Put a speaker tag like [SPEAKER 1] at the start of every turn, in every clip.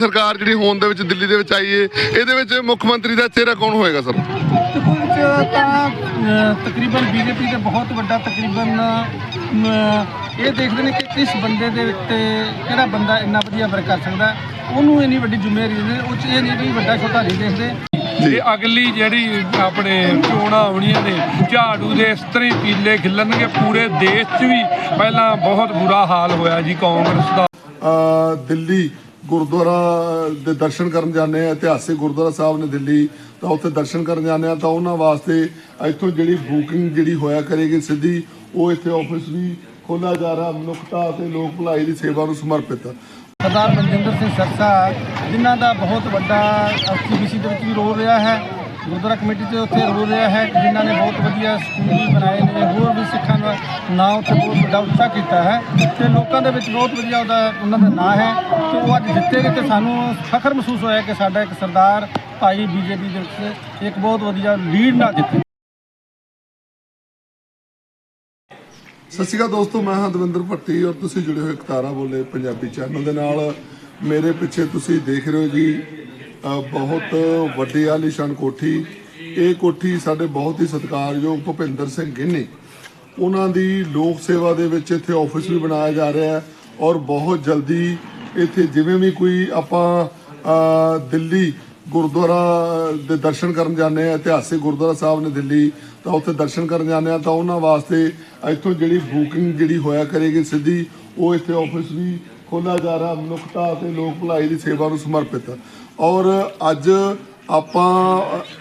[SPEAKER 1] ਸਰਕਾਰ ਜਿਹੜੀ ਹੋਣ ਦੇ ਵਿੱਚ ਦਿੱਲੀ ਦੇ ਵਿੱਚ ਆਈ ਏ ਇਹਦੇ ਵਿੱਚ ਮੁੱਖ ਮੰਤਰੀ ਦਾ ਚਿਹਰਾ ਕੌਣ ਹੋਏਗਾ ਸਰ
[SPEAKER 2] ਤਾਂ ਤਕਰੀਬਨ ਬੀਜੇਪੀ ਦੇ ਬਹੁਤ ਵੱਡਾ ਤਕਰੀਬਨ ਇਹ ਦੇਖਦੇ ਨੇ ਕਿ ਕਿਸ ਬੰਦੇ ਦੇ ਉੱਤੇ ਕਿਹੜਾ ਬੰਦਾ ਇੰਨਾ ਵਧੀਆ ਵਰਕ ਕਰ ਸਕਦਾ। ਉਹਨੂੰ ਇੰਨੀ ਵੱਡੀ ਜ਼ਿੰਮੇਵਾਰੀ ਦਿੰਦੇ। ਉਹ 'ਚ ਇਹ ਨਹੀਂ ਵੀ ਵੱਡਾ ਛੋਟਾ ਨਹੀਂ ਦੇਖਦੇ
[SPEAKER 3] ਤੇ ਅਗਲੀ ਜਿਹੜੀ ਆਪਣੇ ਚੋਣਾਂ ਆਉਣੀਆਂ ਨੇ ਝਾੜੂ ਦੇ ਇਸ ਤਰ੍ਹਾਂ ਹੀ ਪੀਲੇ ਖਿਲਣਗੇ ਪੂਰੇ ਦੇਸ਼ 'ਚ ਵੀ ਪਹਿਲਾਂ ਬਹੁਤ ਬੁਰਾ ਹਾਲ ਹੋਇਆ ਜੀ ਕਾਂਗਰਸ ਦਾ
[SPEAKER 1] ਦਿੱਲੀ ਗੁਰਦੁਆਰਾ ਦੇ ਦਰਸ਼ਨ ਕਰਨ ਜਾਂਦੇ ਆ, ਇਤਿਹਾਸਿਕ ਗੁਰਦੁਆਰਾ ਸਾਹਿਬ ਨੇ ਦਿੱਲੀ, ਤਾਂ ਉੱਥੇ ਦਰਸ਼ਨ ਕਰਨ ਜਾਂਦੇ ਆ, ਤਾਂ ਉਹਨਾਂ ਵਾਸਤੇ ਇੱਥੋਂ ਜਿਹੜੀ ਬੁਕਿੰਗ ਜਿਹੜੀ ਹੋਇਆ ਕਰੇਗੀ ਸਿੱਧੀ, ਉਹ ਇੱਥੇ ਆਫਿਸ ਵੀ ਖੋਲ੍ਹਿਆ ਜਾ ਰਿਹਾ, ਮਨੁੱਖਤਾ ਅਤੇ ਲੋਕ ਭਲਾਈ ਦੀ ਸੇਵਾ ਨੂੰ ਸਮਰਪਿਤ।
[SPEAKER 2] ਸਰਦਾਰ ਮਨਜਿੰਦਰ ਸਿੰਘ ਸਰਸਾ, ਜਿਨ੍ਹਾਂ ਦਾ ਬਹੁਤ ਵੱਡਾ ਸੀਬੀਸੀ ਦੇ ਵਿੱਚ ਵੀ ਰੋਲ ਰਿਹਾ ਹੈ ਗੁਰਦੁਆਰਾ ਕਮੇਟੀ 'ਤੇ ਉੱਥੇ ਰੋਲ ਰਿਹਾ ਹੈ ਜਿਨ੍ਹਾਂ ਨੇ ਬਹੁਤ ਵਧੀਆ ਸਕੂਲ ਵੀ ਬਣਾਏ ਨੇ, ਹੋਰ ਵੀ ਸਿੱਖਾਂ ਦਾ ਨਾਂ ਉੱਥੇ ਬਹੁਤ ਵੱਡਾ ਉੱਚਾ ਕੀਤਾ ਹੈ ਤੇ ਲੋਕਾਂ ਦੇ ਵਿੱਚ ਬਹੁਤ ਵਧੀਆ ਉਹਦਾ ਉਹਨਾਂ ਦਾ ਨਾਂ ਹੈ ਤੇ ਉਹ ਅੱਜ ਜਿੱਤੇ ਗਏ ਤੇ ਸਾਨੂੰ ਫਖਰ ਮਹਿਸੂਸ ਹੋਇਆ ਕਿ ਸਾਡਾ ਇੱਕ ਸਰਦਾਰ ਭਾਈ ਬੀਜੇਪੀ ਦੇ ਵਿੱਚ ਇੱਕ ਬਹੁਤ ਵਧੀਆ ਲੀਡ ਨਾਲ ਜਿੱਤੇ।
[SPEAKER 1] ਸਤਿ ਸ਼੍ਰੀ ਅਕਾਲ ਦੋਸਤੋ, ਮੈਂ ਹਾਂ ਦਵਿੰਦਰ ਭੱਟੀ ਔਰ ਤੁਸੀਂ ਜੁੜੇ ਹੋਏ ਕਤਾਰਾ ਬੋਲੇ ਪੰਜਾਬੀ ਚੈਨਲ ਦੇ ਨਾਲ। ਮੇਰੇ ਪਿੱਛੇ ਤੁਸੀਂ ਦੇਖ ਰਹੇ ਹੋ ਜੀ ਬਹੁਤ ਵੱਡੀ ਆਲੀਸ਼ਾਨ ਕੋਠੀ। ਇਹ ਕੋਠੀ ਸਾਡੇ ਬਹੁਤ ਹੀ ਸਤਿਕਾਰਯੋਗ ਭੁਪਿੰਦਰ ਸਿੰਘ ਗਿੰਨੀ। ਉਹਨਾਂ ਦੀ ਲੋਕ ਸੇਵਾ ਦੇ ਵਿੱਚ ਇੱਥੇ ਆਫਿਸ ਵੀ ਬਣਾਇਆ ਜਾ ਰਿਹਾ ਹੈ ਔਰ ਬਹੁਤ ਜਲਦੀ ਇੱਥੇ ਜਿਵੇਂ ਵੀ ਕੋਈ ਆਪਾਂ ਦਿੱਲੀ ਗੁਰਦੁਆਰਾ ਦੇ ਦਰਸ਼ਨ ਕਰਨ ਜਾਂਦੇ ਆ ਇਤਿਹਾਸਿਕ ਗੁਰਦੁਆਰਾ ਸਾਹਿਬ ਨੇ ਦਿੱਲੀ, ਤਾਂ ਉੱਥੇ ਦਰਸ਼ਨ ਕਰਨ ਜਾਂਦੇ ਆ ਤਾਂ ਉਹਨਾਂ ਵਾਸਤੇ ਇੱਥੋਂ ਜਿਹੜੀ ਬੁਕਿੰਗ ਜਿਹੜੀ ਹੋਇਆ ਕਰੇਗੀ ਸਿੱਧੀ, ਉਹ ਇੱਥੇ ਆਫਿਸ ਵੀ ਖੋਲ੍ਹਿਆ ਜਾ ਰਿਹਾ, ਮਨੁੱਖਤਾ ਅਤੇ ਲੋਕ ਭਲਾਈ ਦੀ ਸੇਵਾ ਨੂੰ ਸਮਰਪਿਤ। ਔਰ ਅੱਜ ਆਪਾਂ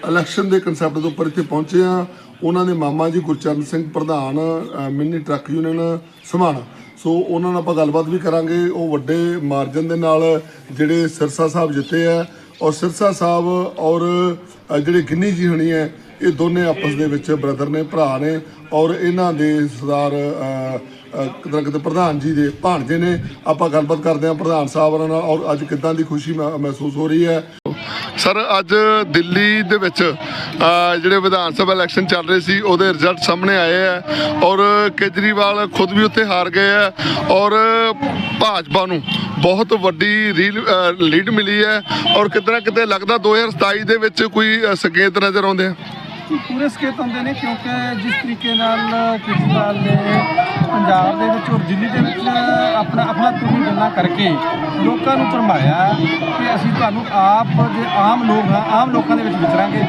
[SPEAKER 1] ਇਲੈਕਸ਼ਨ ਦੇ ਕਨਸੈਪਟ ਦੇ ਉੱਪਰ ਇੱਥੇ ਪਹੁੰਚੇ ਆ ਉਹਨਾਂ ਦੇ ਮਾਮਾ ਜੀ ਗੁਰਚਰਨ ਸਿੰਘ ਪ੍ਰਧਾਨ mini truck union Samana so ਉਹਨਾਂ ਨਾਲ ਆਪਾਂ ਗੱਲਬਾਤ ਵੀ ਕਰਾਂਗੇ। ਉਹ ਵੱਡੇ ਮਾਰਜਨ ਦੇ ਨਾਲ ਜਿਹੜੇ ਸਿਰਸਾ ਸਾਹਿਬ ਜਿੱਤੇ ਆ। ਔਰ ਸਿਰਸਾ ਸਾਹਿਬ ਔਰ ਜਿਹੜੇ ਗਿੰਨੀ ਜੀ ਹਣੀ ਹੈ, ਇਹ ਦੋਨੇ ਆਪਸ ਦੇ ਵਿੱਚ ਬ੍ਰਦਰ ਨੇ, ਭਰਾ ਨੇ। ਔਰ ਇਹਨਾਂ ਦੇ ਸਰਦਾਰ ਅ, ਕਿਤੇ ਨਾ ਕਿਤੇ ਪ੍ਰਧਾਨ ਜੀ ਦੇ ਭਾਣਜੇ ਨੇ। ਆਪਾਂ ਗੱਲਬਾਤ ਕਰਦੇ ਹਾਂ ਪ੍ਰਧਾਨ ਸਾਹਿਬ ਨਾਲ ਔਰ ਅੱਜ ਕਿੱਦਾਂ ਦੀ ਖੁਸ਼ੀ ਮਹਿ- ਮਹਿਸੂਸ ਹੋ ਰਹੀ ਹੈ? ਸਰ ਅੱਜ ਦਿੱਲੀ ਦੇ ਵਿੱਚ ਜਿਹੜੇ ਵਿਧਾਨ ਸਭਾ ਇਲੈਕਸ਼ਨ ਚੱਲ ਰਹੇ ਸੀ ਉਹਦੇ ਰਿਜ਼ਲਟ ਸਾਹਮਣੇ ਆਏ ਆ ਔਰ ਕੇਜਰੀਵਾਲ ਖੁਦ ਵੀ ਉੱਥੇ ਹਾਰ ਗਏ ਆ ਔਰ ਭਾਜਪਾ ਨੂੰ ਬਹੁਤ ਵੱਡੀ ਰੀਲ- ਲੀਡ ਮਿਲੀ ਹੈ। ਔਰ ਕਿਤੇ ਨਾ ਕਿਤੇ ਲੱਗਦਾ 2027 ਦੇ ਵਿੱਚ ਕੋਈ ਸੰਕੇਤ ਨਜ਼ਰ ਆਉਂਦੇ ਆ।
[SPEAKER 2] ਪੂਰੇ ਸਕੇਤ ਹੁੰਦੇ ਨੇ ਕਿਉਂਕਿ ਜਿਸ ਤਰੀਕੇ ਨਾਲ ਕੇਜਰੀਵਾਲ ਨੇ ਪੰਜਾਬ ਦੇ ਵਿੱਚ ਔਰ ਦਿੱਲੀ ਦੇ ਵਿੱਚ ਆਪਣਾ ਆਪਣਾ ਤੁਮੀ ਗੱਲਾਂ ਕਰਕੇ ਲੋਕਾਂ ਨੂੰ ਭਰਮਾਇਆ ਕਿ ਅਸੀਂ ਤੁਹਾਨੂੰ ਆਪ ਜੇ ਆਮ ਲੋਕ ਹਾਂ, ਆਮ ਲੋਕਾਂ ਦੇ ਵਿੱਚ ਵਿਚਰਾਂਗੇ।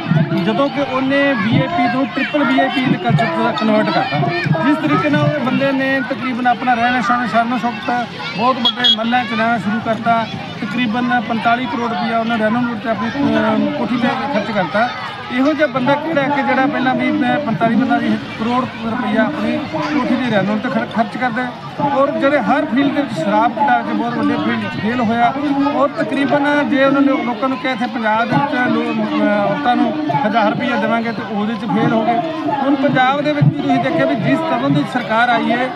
[SPEAKER 2] ਜਦੋਂ ਕਿ ਉਹਨੇ ਵੀਆਈਪੀ ਤੋਂ ਟ੍ਰਿਪਲ ਵੀਆਈਪੀ ਦੇ ਕਲਚਰ ਚ ਕਨਵਰਟ ਕਰਤਾ। ਜਿਸ ਤਰੀਕੇ ਨਾਲ ਉਹ ਬੰਦੇ ਨੇ ਤਕਰੀਬਨ ਆਪਣਾ ਰਹਿਣਾ ਸਹਿਣਾ, ਸ਼ਰਨ ਸੁਖਤ ਬਹੁਤ ਵੱਡੇ ਮੱਲਾਂ ਚ ਰਹਿਣਾ ਸ਼ੁਰੂ ਕਰਤਾ। ਤਕਰੀਬਨ 45 ਕਰੋੜ ਰੁਪਇਆ ਉਹਨੇ ਰੈਨੋਵੇਟ ਤੇ ਆਪਣੀ ਕੋਠੀ ਤੇ ਖਰਚ ਕਰਤਾ। ਇਹੋ ਜਿਹਾ ਬੰਦਾ ਕਿਹੜਾ ਕਿ ਜਿਹੜਾ ਪਹਿਲਾਂ ਵੀ ਮੈਂ 45 ਬੰਦਾ ਦੀ ਕਰੋੜ ਰੁਪਈਆ ਆਪਣੀ ਕੋਠੀ ਦੇ ਰੈਨੋਵੇਟ ਤੇ ਖਰ- ਖਰਚ ਕਰਦਾ ਔਰ ਜਿਹੜੇ ਹਰ ਫੀਲਡ ਦੇ ਵਿੱਚ ਸ਼ਰਾਬ ਘਟਾ ਕੇ ਬਹੁਤ ਵੱਡੇ ਫੀਲਡ 'ਚ ਫੇਲ ਹੋਇਆ, ਔਰ ਤਕਰੀਬਨ ਜੇ ਉਹਨਾਂ ਨੇ ਲੋਕਾਂ ਨੂੰ ਕਿਹਾ ਇੱਥੇ ਪੰਜਾਬ ਦੇ ਵਿੱਚ ਲੋ- ਔਰਤਾਂ ਨੂੰ 1000 ਰੁਪਈਆ ਦੇਵਾਂਗੇ ਤੇ ਉਹਦੇ 'ਚ ਫੇਲ ਹੋ ਗਏ। ਹੁਣ ਪੰਜਾਬ ਦੇ ਵਿੱਚ ਵੀ ਤੁਸੀਂ ਦੇਖਿਆ ਵੀ ਜਿਸ ਤਰ੍ਹਾਂ ਦੀ ਸਰਕਾਰ ਆਈ ਹੈ,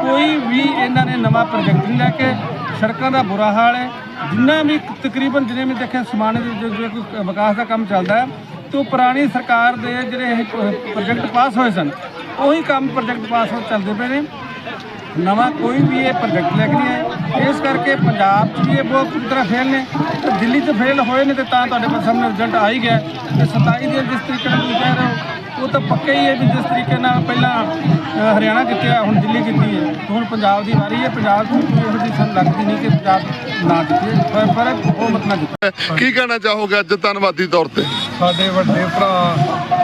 [SPEAKER 2] ਕੋਈ ਵੀ ਇਹਨਾਂ ਨੇ ਨਵਾਂ ਪ੍ਰੋਜੈਕਟ ਨਹੀਂ ਲੈ ਕੇ, ਸੜਕਾਂ ਦਾ ਬੁਰਾ ਹਾਲ ਹੈ। ਜਿੰਨਾ ਵੀ ਤਕਰੀਬਨ ਜਿਵੇਂ ਵੀ ਦੇਖਿਆ ਸਮਾਨ ਦੇ ਜੋ- ਕੋਈ ਵਿਕਾਸ ਦਾ ਕੰਮ ਚੱਲਦਾ ਹੈ ਤੇ ਪੁਰਾਣੀ ਸਰਕਾਰ ਦੇ ਜਿਹੜੇ ਇਹ ਪ੍ਰੋਜੈਕਟ ਪਾਸ ਹੋਏ ਸਨ, ਉਹੀ ਕੰਮ ਪ੍ਰੋਜੈਕਟ ਪਾਸ ਹੋ ਚੱਲਦੇ ਪਏ ਨੇ। ਨਵਾਂ ਕੋਈ ਵੀ ਇਹ ਪ੍ਰੋਜੈਕਟ ਲੈ ਕੇ ਨਹੀਂ ਆਏ ਇਸ ਕਰਕੇ ਪੰਜਾਬ 'ਚ ਵੀ ਇਹ ਬਹੁਤ ਪੂਰੀ ਤਰ੍ਹਾਂ ਫੇਲ ਨੇ। ਤੇ ਦਿੱਲੀ 'ਚ ਫੇਲ ਹੋਏ ਨੇ ਤੇ ਤਾਂ ਤੁਹਾਡੇ ਕੋਲ ਸਾਹਮਣੇ ਰਿਜ਼ਲਟ ਆ ਹੀ ਗਿਆ। ਤੇ 27 ਦੇ ਜਿਸ ਤਰੀਕੇ ਨਾਲ ਤੁਸੀਂ ਕਹਿ ਰਹੇ ਹੋ ਉਹ ਤਾਂ ਪੱਕਾ ਹੀ ਹੈ ਵੀ ਜਿਸ ਤਰੀਕੇ ਨਾਲ ਪਹਿਲਾਂ ਹਰਿਆਣਾ ਜਿੱਤਿਆ ਹੁਣ ਦਿੱਲੀ ਜਿੱਤੀ ਹੈ। ਹੁਣ ਪੰਜਾਬ ਦੀ ਵਾਰੀ ਹੈ ਪੰਜਾਬ ਕੋਈ ਇਹੋ ਜਿਹੀ ਸਾਨੂੰ ਲੱਗਦੀ ਨਹੀਂ ਕਿ ਪੰਜਾਬ ਨਾ ਜਿੱਤੇ। ਪਰ ਪਰ ਉਹ ਮਤ ਨਾ ਜਿੱਤੇ
[SPEAKER 1] ਕੀ ਕਹਿਣਾ ਚਾਹੋਗੇ ਅੱਜ ਧੰਨਵਾਦੀ ਤੌਰ ਤੇ?
[SPEAKER 3] ਸਾਡੇ ਵੱਡੇ ਭਰਾ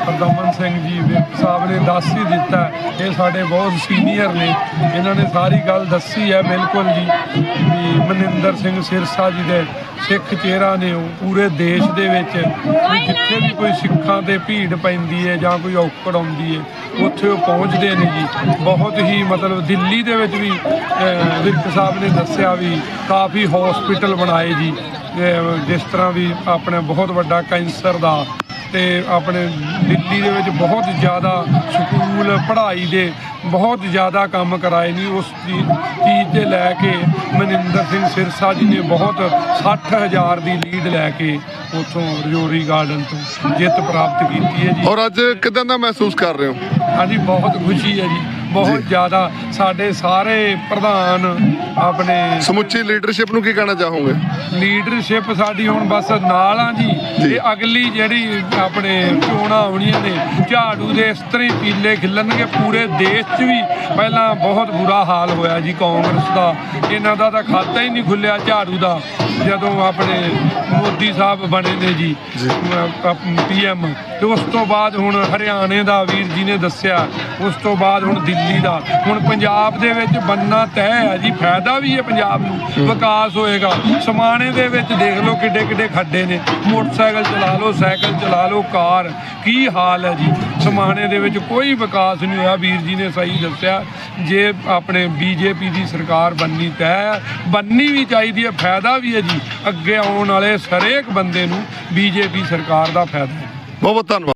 [SPEAKER 3] ਪਰਦਮਨ ਸਿੰਘ ਜੀ ਵਿਰਕ ਸਾਹਿਬ ਨੇ ਦੱਸ ਹੀ ਦਿੱਤਾ ਇਹ ਸਾਡੇ ਬਹੁਤ ਸੀਨੀਅਰ ਨੇ। ਇਹਨਾਂ ਨੇ ਸਾਰੀ ਗੱਲ ਦੱਸੀ ਹੈ ਬਿਲਕੁਲ ਜੀ। ਵੀ ਮਨਿੰਦਰ ਸਿੰਘ ਸਿਰਸਾ ਜੀ ਦੇ ਸਿੱਖ ਚਿਹਰਾ ਨੇ ਉਹ ਪੂਰੇ ਦੇਸ਼ ਦੇ ਵਿੱਚ ਵੀ ਜਿੱਥੇ ਵੀ ਕੋਈ ਸਿੱਖਾਂ ਤੇ ਭੀੜ ਪੈਂਦੀ ਹੈ ਜਾਂ ਕੋਈ ਔਕੜ ਆਉਂਦੀ ਹੈ, ਉੱਥੇ ਉਹ ਪਹੁੰਚਦੇ ਨੇ ਜੀ। ਬਹੁਤ ਹੀ ਮਤਲਬ ਦਿੱਲੀ ਦੇ ਵਿੱਚ ਵੀ ਵਿਰਕ ਸਾਹਿਬ ਨੇ ਦੱਸਿਆ ਵੀ ਕਾਫੀ ਹਸਪੀਟਲ ਬਣਾਏ ਜੀ। ਜਿਸ ਤਰ੍ਹਾਂ ਵੀ ਆਪਣੇ ਬਹੁਤ ਵੱਡਾ ਕੈਂਸਰ ਦਾ ਤੇ ਆਪਣੇ ਦਿੱਲੀ ਦੇ ਵਿੱਚ ਬਹੁਤ ਜ਼ਿਆਦਾ ਸਕੂਲ ਪੜ੍ਹਾਈ ਦੇ ਬਹੁਤ ਜ਼ਿਆਦਾ ਕੰਮ ਕਰਾਏ ਨਹੀਂ ਉਸ ਚੀਜ਼ ਤੇ ਲੈ ਕੇ ਮਨਿੰਦਰ ਸਿੰਘ ਸਿਰਸਾ ਜੀ ਨੇ ਬਹੁਤ 60000 ਦੀ ਲੀਡ ਲੈ ਕੇ ਉਥੋਂ ਰਜੋਰੀ ਗਾਰਡਨ ਤੋਂ ਜਿੱਤ ਪ੍ਰਾਪਤ ਕੀਤੀ ਹੈ ਜੀ।
[SPEAKER 1] ਔਰ ਅੱਜ ਕਿਦਾਂ ਦਾ ਮਹਿਸੂਸ ਕਰ ਰਹੇ ਹੋ?
[SPEAKER 3] ਹਾਂਜੀ ਬਹੁਤ ਖੁਸ਼ੀ ਹੈ ਜੀ। ਬਹੁਤ ਜ਼ਿਆਦਾ ਸਾਡੇ ਸਾਰੇ ਪ੍ਰਧਾਨ ਆਪਣੇ
[SPEAKER 1] ਸਮੁੱਚੀ ਲੀਡਰਸ਼ਿਪ ਨੂੰ ਕੀ ਕਹਿਣਾ ਚਾਹੋਗੇ?
[SPEAKER 3] ਲੀਡਰਸ਼ਿਪ ਸਾਡੀ ਹੁਣ ਬਸ ਨਾਲ ਆ ਜੀ। ਇਹ ਅਗਲੀ ਜਿਹੜੀ ਆਪਣੇ ਚੋਣਾਂ ਆਉਣੀਆਂ ਨੇ ਝਾੜੂ ਦੇ ਇਸ ਤਰ੍ਹਾਂ ਪੀਲੇ ਖਿੱਲਣਗੇ ਪੂਰੇ ਦੇਸ਼ 'ਚ ਵੀ ਪਹਿਲਾਂ ਬਹੁਤ ਬੁਰਾ ਹਾਲ ਹੋਇਆ ਜੀ ਕਾਂਗਰਸ ਦਾ। ਇਹਨਾਂ ਦਾ ਤਾਂ ਖਾਤਾ ਹੀ ਨਹੀਂ ਖੁੱਲਿਆ ਝਾੜੂ ਦਾ। ਜਦੋਂ ਆਪਣੇ ਮੋਦੀ ਸਾਹਿਬ ਬਣੇ ਨੇ ਜੀ ਪੀਐਮ ਤੇ ਉਸ ਤੋਂ ਬਾਅਦ ਹੁਣ ਹਰਿਆਣੇ ਦਾ ਵੀਰ ਜੀ ਨੇ ਦੱਸਿਆ ਉਸ ਤੋਂ ਬਾਅਦ ਹੁਣ ਦਿੱਲੀ ਦਾ। ਹੁਣ ਪੰਜਾਬ ਦੇ ਵਿੱਚ ਬੰਨਾ ਤੈਅ ਹੈ ਜੀ ਫਾਇਦਾ ਵੀ ਹੈ ਪੰਜਾਬ ਨੂੰ ਵਿਕਾਸ ਹੋਏਗਾ। ਸਮਾਣੇ ਦੇ ਵਿੱਚ ਦੇਖ ਲਓ ਕਿੱਡੇ ਕਿੱਡੇ ਖੱਡੇ ਨੇ। ਮੋਟਰਸਾਈਕਲ ਚਲਾ ਲਓ ਸਾਈਕਲ ਚਲਾ ਲਓ ਕਾਰ ਕੀ ਹਾਲ ਹੈ ਜੀ? ਸਮਾਣੇ ਦੇ ਵਿੱਚ ਕੋਈ ਵਿਕਾਸ ਨਹੀਂ ਹੋਇਆ ਵੀਰ ਜੀ ਨੇ ਸਹੀ ਦੱਸਿਆ। ਜੇ ਆਪਣੇ ਬੀਜੇਪੀ ਦੀ ਸਰਕਾਰ ਬੰਨੀ ਤੈਅ ਬੰਨੀ ਵੀ ਚਾਹੀਦੀ ਹੈ ਫਾਇਦਾ ਵੀ ਹੈ ਜੀ ਅੱਗੇ ਆਉਣ ਵਾਲੇ ਹਰੇਕ ਬੰਦੇ ਨੂੰ ਬੀਜੇਪੀ ਸਰਕਾਰ ਦਾ ਫਾਇਦਾ
[SPEAKER 1] ਬਹੁਤ ਬਹੁਤ ਧੰਨਵਾਦ।